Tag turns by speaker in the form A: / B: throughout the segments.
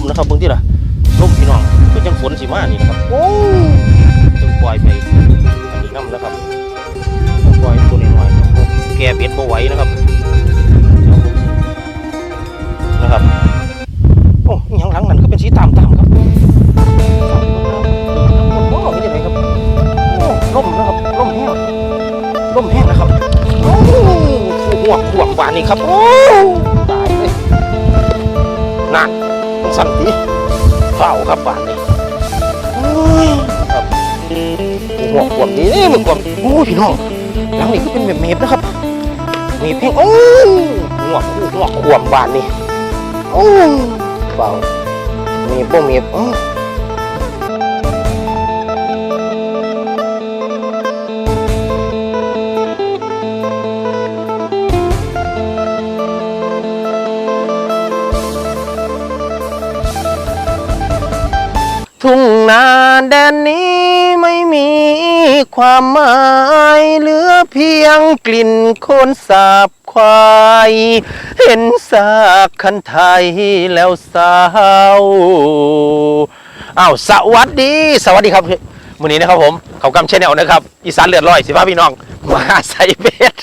A: มนะครับเบิ่งที่ล่ะลมพี่น้องก็จังฝนสิมานี่นะครับโอ้จึงปล่อยไปอันนี้น้ำนะครับต้องปล่อยตัวน้อยๆครับแก่เบ็ดบ่ไหวนะครับนะครับโอ้ยยังหลังนั้นก็เป็นสีตามตามๆครับโอ้โหนี่ยังไงครับโอ้ล่มนะครับล่มแห้งล่มแห้งนะครับโอ้หัวขวบหวานนี่ครับโอ้ สั่งทีเฝ้าครับบ้านนี่โอ้ยครับหัวขวบนี้นี่มันขวบโอ้ยพี่น้องหลังนี่ก็เป็นแบบเมฟนะครับเมฟแห้งโอ้ยหัวหัวขวบบ้านนี่โอ้ยเฝ้าเมฟบ่เมฟอ๋อ นาแดนนี้ไม่มีความหมายเหลือเพียงกลิ่นโคนสาบควาย เห็นซากคันไทยแล้วเศร้าอ้าวสวัสดีสวัสดีครับมื้อนี้นะครับผมเขากำเชนแนลนะครับอีสานเลือดร้อยสิบ้าพี่น้องมาใส่เบ็ด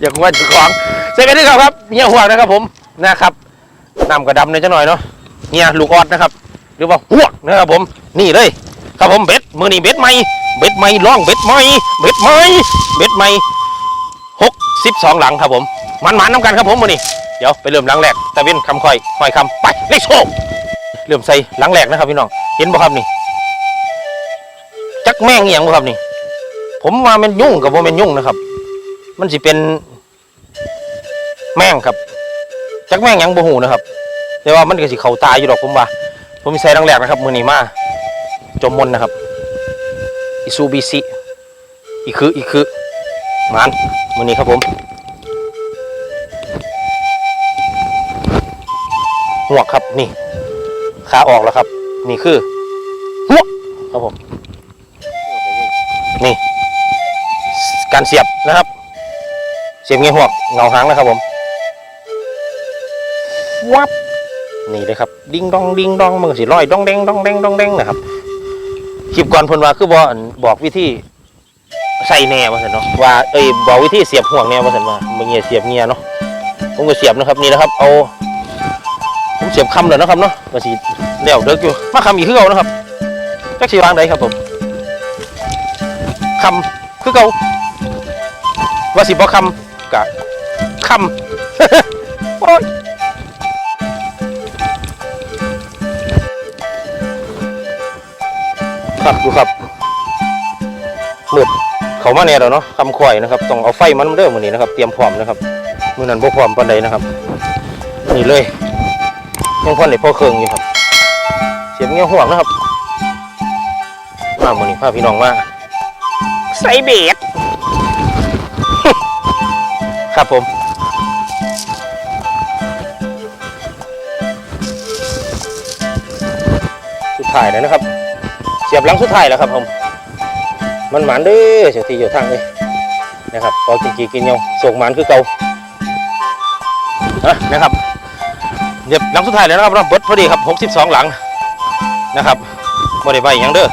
A: อย่าว่าจะของใส่เบ็ดด้วยครับครับเฮียห่วงนะครับผมนะครับนำกระดำหน่อยจังหน่อยเนาะเฮียลูกออดนะครับ หรือว่าหวกนะครับผมนี่เลย ครับผมเบ็ดมือนี่เบ็ดใหม่เบ็ดใหม่ล่องเบ็ดใหม่เบ็ดใหม่เบ็ดใหม่หกสิบสองหลังครับผมมันหมันน้ำกันครับผมมือนี่เดี๋ยวไปเริ่มหลังแรกตะเวนคำคอยคอยคำไปเลขโชคเริ่มใส่หลังแรกนะครับพี่น้องเห็นบ่ครับนี่จักแม่งอหย่างบ่ครับนี่ ผมว่ามันยุ่งกับว่ามันยุ่งนะครับ มันสิเป็นแม่งครับจักแม่งยังบ่หูนะครับ แต่ว่ามันก็สิเข้าตายอยู่ดอกผมว่า ผมมีใส่ดังแรกนะครับมือนีมาจมมนนะครับอิซูบิซิอีคืออีคือมานมือนี้ครับผมหัวครับนี่ขาออกแล้วครับ นี่คือหัวครับผมนี่ การเสียบนะครับ เสียบเงี้ยหัวเงาหางนะครับผมวับ นี่เลยครับดิ้งดองดิ้งดองมันก็สิร้อยดองแดงดองแดงดองแดงนะครับคลิปก่อนพนว่าคือบอกบอกวิธีใส่แหน่ว่าซั่นเนาะว่าเอ้ยบอกวิธีเสียบห่วงแหน่ว่าซั่นว่าบ่เงียเสียบเงียเนาะผมก็เสียบนะครับนี่นะครับเอาผมเสียบคำแล้วนะครับเนาะก็สิแล้วเด้ออยู่มาคำอีกคือเก่านะครับจักสิวางใดครับผมคำคือเก่าว่าสิบ่คำกะคำโอ้ย ครับดูครับมืดเขามาเนี่ยแล้วเนาะคำควายนะครับต้องเอาไฟมันเริ่มมือนี้นะครับ เตรียมพร้อมนะครับมือนั้นบ่พร้อมปานใดนะครับนี่เลยยังพ่อในพ่อเครื่องอยู่ครับ เสียบเงี้ยห่วงนะครับมามือนี้พาพี่น้องมาใส่เบ็ดครับผมสุดท้ายแล้วนะครับ เสียบหลังสุดท้ายแล้วครับผมมันหมานเด้อเสียทีอยู่ทางเลยนะครับพอกินกีกินเงาส่งหมานคือเก่านะครับเดี๋ยวหลังสุดท้ายแล้วนะครับเราเบิดพอดีครับ 62 หลังนะครับบ่ได้ใบหยังเด้อ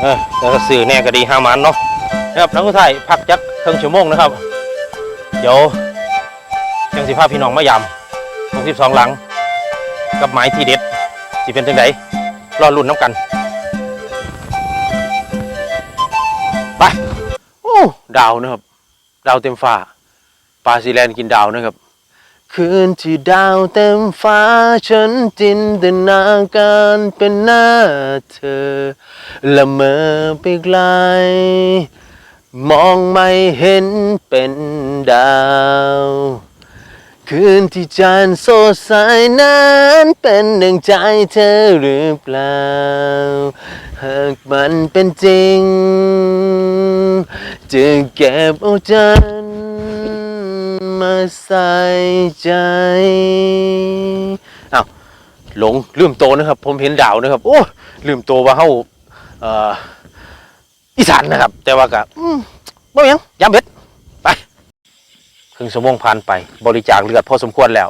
A: เออแต่ก็สื่อแน่ก็ดีห้าหมันเนาะนะครับหลังสุดท้ายพักจักครึ่งชั่วโมงนะครับ เดี๋ยวจังสิพาพี่น้องมายำ62 หลัง กับไม้ที่เด็ดสิเป็นจังไดรอรุ่นน้ำกัน ไป โอ้ดาวนะครับ ดาวเต็มฟ้าปลาซีแลนด์กินดาวนะครับ คืนที่ดาวเต็มฟ้า ฉันจินตนาการเป็นหน้าเธอ ละเมอไปไกล มองไม่เห็นเป็นดาว คืนที่จันทร์สดใสนั้นเป็นหนึ่งใจเธอหรือเปล่า หากมันเป็นจริง จะเก็บเอาจันมาใส่ใจอ้าวหลงลืมโตนะครับ ผมเห็นดาวนะครับ โอ้ลืมโตว่าเฮาเอ่ออีสานนะครับ แต่ว่ากะบ่ยังยามเบ็ด รึ่งชั่วโมงผ่านไป บริจาคเลือดพอสมควรแล้ว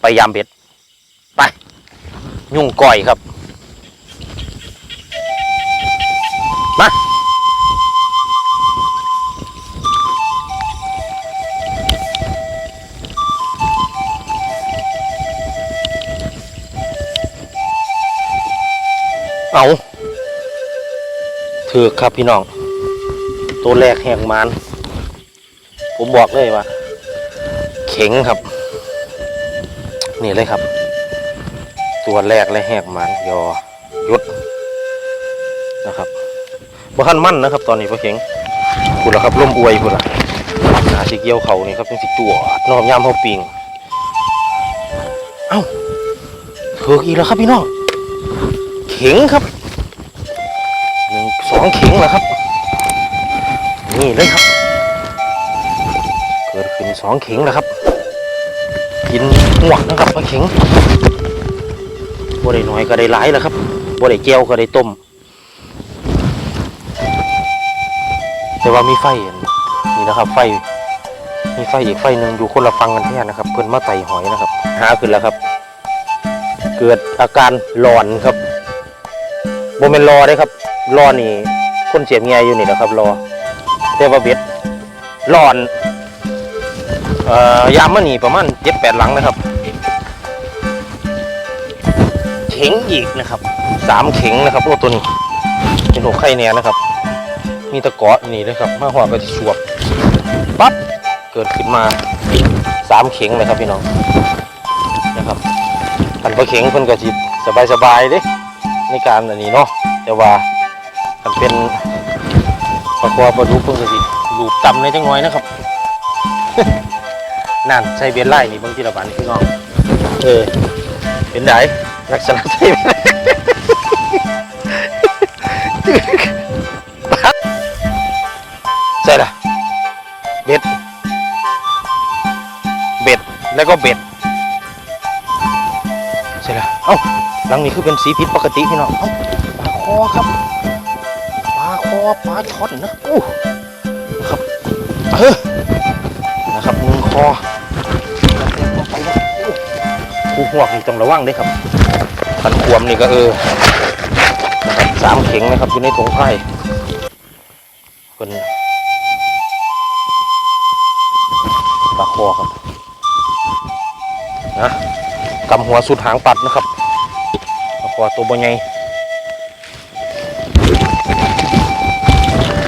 A: ไปยามเบ็ด ไป ยุ่งก่อยครับ มาเอาถือครับพี่น้อง ตัวแรกแหกมัน ผมบอกเลยว่า เข็งครับ นี่เลยครับ ตัวแรกและแหกมันยอยุดนะครับบ่ทันมั่นนะครับ ตอนนี้พ่อเข็งพูดล้วครับล่มอวยพูดละหาสิเกี่ยวเขานี่ครับเป็นสิจั่วนอมยามเขาปิงเอ้าเถือกอีกแล้วครับพี่น้องเข็งครับหนึ่งสองเข็งแล้วครับ นี่เลยครับ กิดขึ้นสองเข็งแล้วครับ กินหวกนะครับปลาเข็งบ่ได้น้อยก็ได้หลายแล้วครับบ่ได้เจียวก็ได้ต้ม แต่ว่ามีไฟนี่นะครับ ไฟ มีไฟอีกไฟหนึ่งอยู่คนละฟังกันแท้นะครับ เพิ่นมาไต่หอยนะครับ หาขึ้นแล้วครับ เกิดอาการหลอนครับโมเมนรอได้ครับ รอนี่คนเสียเมียอยู่นี่นะครับ รอแต่ว่าเบ็ดหลอน ยามมานี่ประมาณเจ็ดแปดหลังนะครับเข็งอีกนะครับสามเข็งนะครับโอ้ตัวนี้เป็นหัวไข่เนี่ยนะครับ มีตะเกาะนี่เลยครับมาหัวก็จะชวบปั๊บเกิดขึ้นมาสามเข็งเลยครับพี่น้องนะครับคันปลาเข็งเพิ่นก็จิสบายสบายๆเด้ในการอันนี้เนาะแต่ว่ามันเป็นปลาคอปลาดุกเพิ่นก็จิลูบต่ำในจังน้อยนะครับ นั่นใช้เบียนไล่นี่บางทีละบันพี่น้องเออเป็นไดลักษณะใช่ไหมใช่ละเบ็ดเบ็ดแล้วก็เบ็ดใช่ละเอ้าหลังนี้คือเป็นสีผิดปกติพี่น้องเอ้าปลาคอครับปลาคอปลาช่อนนะอู้นะครับเออนะครับหนึ่งคอ หวกนี่ต้องระวังด้วยครับขันขวมนี่ก็เออสามเข็งนะครับอยู่ในถุงไผ่เป็นปลาคอครับนะกำหัวสุดหางปัดนะครับปลาคอตัวบใหญ่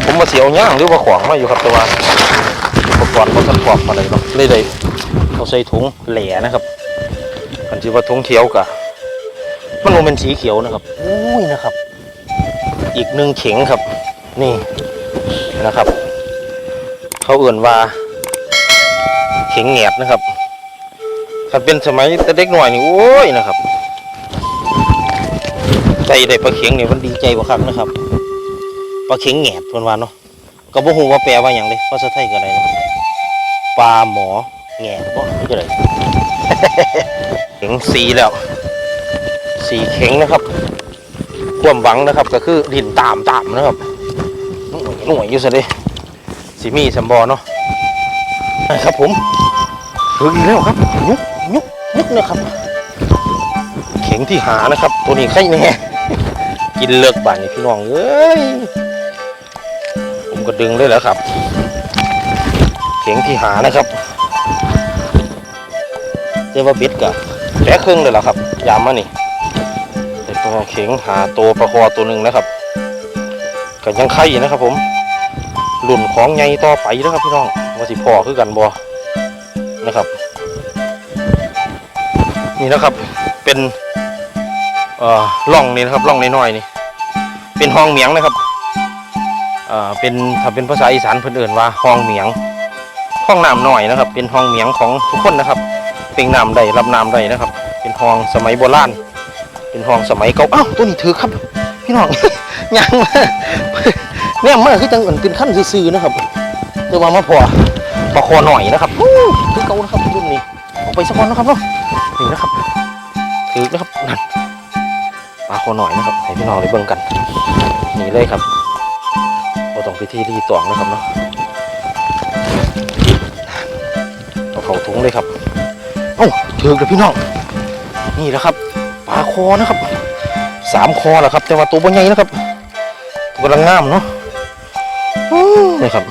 A: ผมมาเสียวย่างหรือว่าขวางมาอยู่ครับแต่ว่าอุปกรณ์เขาทำกรอบมาเลยเนาะเลยเลยเขาใส่ถุงแหล่นะครับ อันที่ว่าถุงเขียวกะมันโมเป็นสีเขียวนะครับอุ้ยนะครับ อีกหนึ่งเข็งครับ นี่นะครับ เขาเอื่นว่า เข็งแหนบนะครับถ้าเป็นสมัยแต่เด็กหน่อยนี่โอ้ยนะครับใจได้ปลาเข็งเนี่ยมันดีใจกว่าครับนะครับปลาเข็งแหนบเพิ่นว่าเนาะก็บ่ฮู้ว่าแปลว่าหยังเด้ภาษาไทยก็ได้นะปลาหมอแง่บ่คือจะได้ เข็งสีแล้ว สีเข็งนะครับ ความหวังนะครับก็คือดินตามตามนะครับหน่วยหน่วยอยู่ซะเด้สิมีสำบอเนาะนะครับผมถึงแล้วครับยุกยุกยุกนะครับ เข็งที่หานะครับ ตัวนี้ใครแน่กินเลิกบ่านนี่พี่น้องเอ้ยผมก็ดึงเลยแล้วครับ เข็งที่หานะครับเรียกว่าบิดกะ แผลครึ่งเลยแหละครับ ยามมานี่แต่ตัวเข็งหาตัวประคอตัวหนึ่งนะครับก็ยังไข่นะครับ ผมหลุ่นของไงต่อไปนะครับพี่น้องว่าสิพอคือกันบอนะครับ นี่นะครับ เป็นเอ่อร่องนี่นะครับร่องน้อยๆนี่ เป็นห้องเหมียงนะครับเอ่อเป็นถ้าเป็นภาษาอีสานเพิ่อนเอื่นว่าห้องเหมียง ห้องน้ำหน่อยนะครับ เป็นห้องเหมียงของทุกคนนะครับ เป็นน้ำใดรับน้ำใดนะครับ เป็นห้องสมัยโบราณเป็นห้องสมัยเก่าอ้าวตัวนี้ถือครับ พี่น้อง ยังมาเนี่ยมาคือจังอื่นเป็นขั้นซื่อๆนะครับเดี๋ยวว่ามาพอปลาคอหน่อยนะครับอู้ถือเก่านะครับรุ่นนี้เอาไปสักคนนะครับเนาะนี่นะครับถือนะครับนั่นปลาคอหน่อยนะครับให้พี่น้องได้เบิ่งกันนี่เลยครับเราต้องพิธีรีตวงนะครับเนาะเอาเขาถุงเลยครับ เอ้าถือกับพี่น้อง นี่แหละครับปลาคอนะครับสามคอแหละครับ แต่ว่าตัวบ่ใหญ่นะครับตัวกำลังงามเนาะนี่ครับ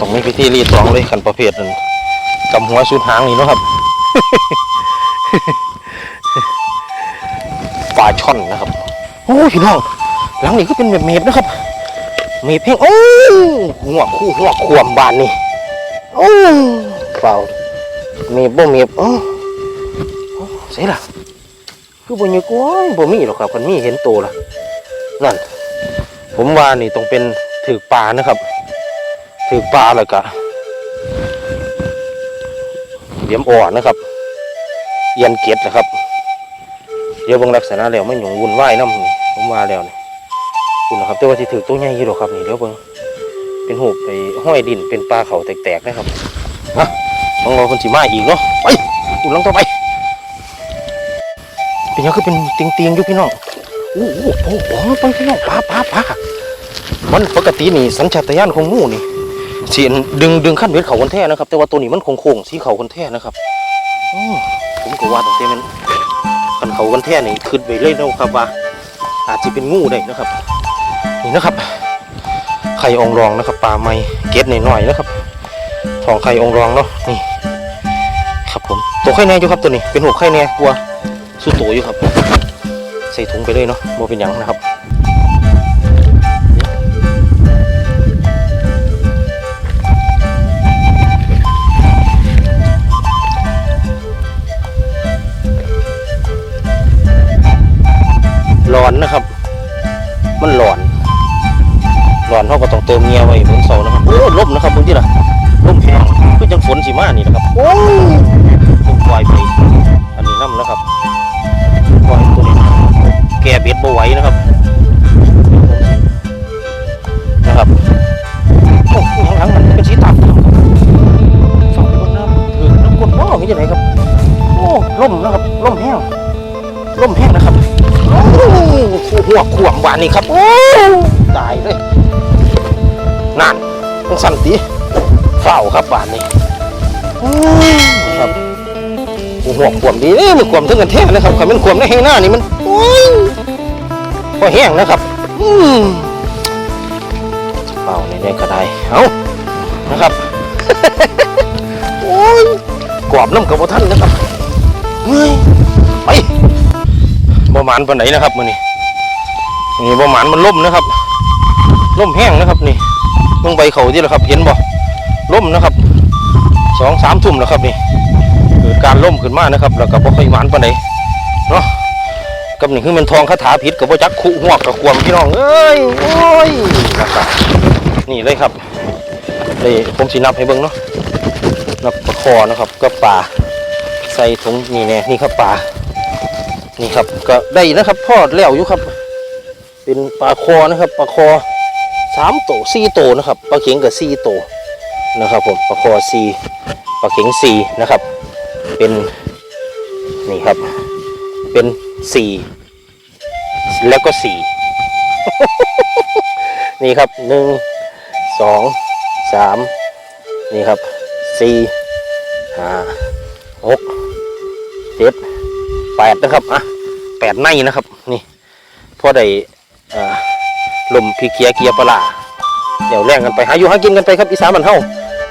A: ต้องมีพิธีรีดตองเลยกันประเภทนั้นกำหัวสุดหางนี่เนาะครับปลาช่อนนะครับ โอ้พี่น้องหลังนี้ก็เป็นแบบเมดนะครับเมดเพียงโอ้หัวคู่หัวขวมบานนี่โอ้เปล่า มดบ่เมดโอ้โอ้เสียละคือบ่มีกล้วยบ่มีหรอกครับคนมีเห็นโตละนั่น ผมว่านี่ต้องเป็นถือปลานะครับถือปลาแล้วก็เหลี่ยมอ่อนนะครับเอียนเกล็ดนะครับเดี๋ยวบิ่งลักษณะแล้วมันหยงวุ่นวายน้ำผมมาแล้วนี่คุณนะครับแต่ว่าที่ถือตัวใหญ่ยู่หรอกครับนี่เดี๋ยวเบิ่งเป็นหูปไปห้อยดินเป็นปลาเขาแตกๆนะครับฮะ ต้องรอคนสีมาอีกเนาะไปอุ่นลงต่อไป เป็นยังคือเป็นเตียงๆอยู่พี่น้องโอ้โหโอ้โหไปพี่น้องปลาปลาปลามันปกตินี่สัญชาตญาณของงูนี่เสียนดึงดึงขั้นเบ็ดเขาคนแท้นะครับ แต่ว่าตัวนี้มันโค้งสีเขาคนแท้นะครับอผมก็ว่าตั้งแต่มันกันเขากันแท่นี่ขึ้นไปเลยนะครับว่า อาจจะเป็นงูได้นะครับ นี่นะครับไข่องรองนะครับปลาไม้เก็ดหน่อยๆนะครับ ทองไข่องรองเนาะนี่ครับผมตัวไข่แน่อยู่ครับตัวนี้เป็นหัวไข่แน่กลัวสู้โตอยู่ครับ ใส่ถุงไปเลยเนาะโมเป็นหยังนะครับร้อนนะครับ มันร้อนร้อนเขาก็ต้องเติมเงียไว้บนเสานะครับโอ้ลมนะครับบนที่ล่ะ ฝนสีมานี่นะครับโอ้ยผมปล่อยไปอันนี้น้ำนะครับปล่อยตัวนี้แก่เบ็ดบ่ไหวนะครับนะครับโอ้ยหลังๆมันเป็นสีตับฟังไปบนน้ำถือน้ำกดบ่อนี่จะไหนครับโอ้ล่มนะครับล่มแห้งล่มแห้งนะครับโอ้โหหัวขวมหวานนี่ครับโอ้ตายเลยนั่นต้องสั่นตีเฝ้าครับหวานนี่โอ้ ครับหัวขวมดีเอ้ยมันขวมถึงกันแท้นะครับขันมันขวมในแห้งหน้านี่มันโอ้ยพอแห้งนะครับอืมเฝ้าในนี้ก็ได้เอานะครับโอ้ยกรอบน้ำกับท่านนะครับเฮ้ยไปบ่หมานปานไหนนะครับมื้อนี้นี่บ่หมานมันล่มนะครับล่มแห้งนะครับนี่ต้องใบเขาที่ละครับ เห็นบ่ล่มนะครับ สองสามทุ่มแล้วครับนี่เกิดการล่มขึ้นมานะครับ แล้วก็บ่ค่อยหมานปานไหนเนาะกับนี่คือมันทองคาถาผิดกับบ่จักขุหัวกกับควมพี่น้องเอ้ยโอ้ยนะครับนี่เลยครับเลยผมสินับให้เบิ่งเนาะนับปลาคอนะครับก็ปลาใส่ถุงนี่แน่นี่ครับปลานี่ครับก็ได้นะครับพอดแล้วอยู่ครับ เป็นปลาคอนะครับปลาคอสามโตสี่โตนะครับปลาเข็งกับสี่โต นะครับผมปลาคอสีปลาเข็งสีนะครับ เป็นนี่ครับ เป็นสี่แล้วก็สี่นี่ครับหนึ่งสองสามนี่ครับสี่ห้าหกเจ็ดแปดนะครับอะแปดในนะครับนี่พอได้อ่อลมพีเกียเกียปลาร้าเดี๋ยวแรงกันไปหาอยู่หากินกันไปครับอีสานมันเฮา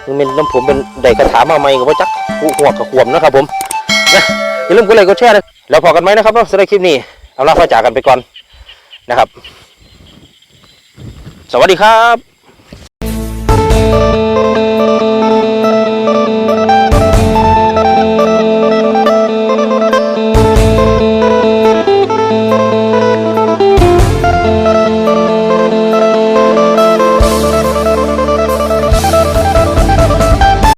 A: มันเป็นน้ำผมเป็นไดกระถามาใหม่กับว่าจักหัวกับขวมนะครับผมนะอย่าลืมกดไลค์กดแชร์นะแล้วพอกันไหมนะครับสำหรับคลิปนี้เอาล่ะพาจากกันไปก่อนนะครับ สวัสดีครับ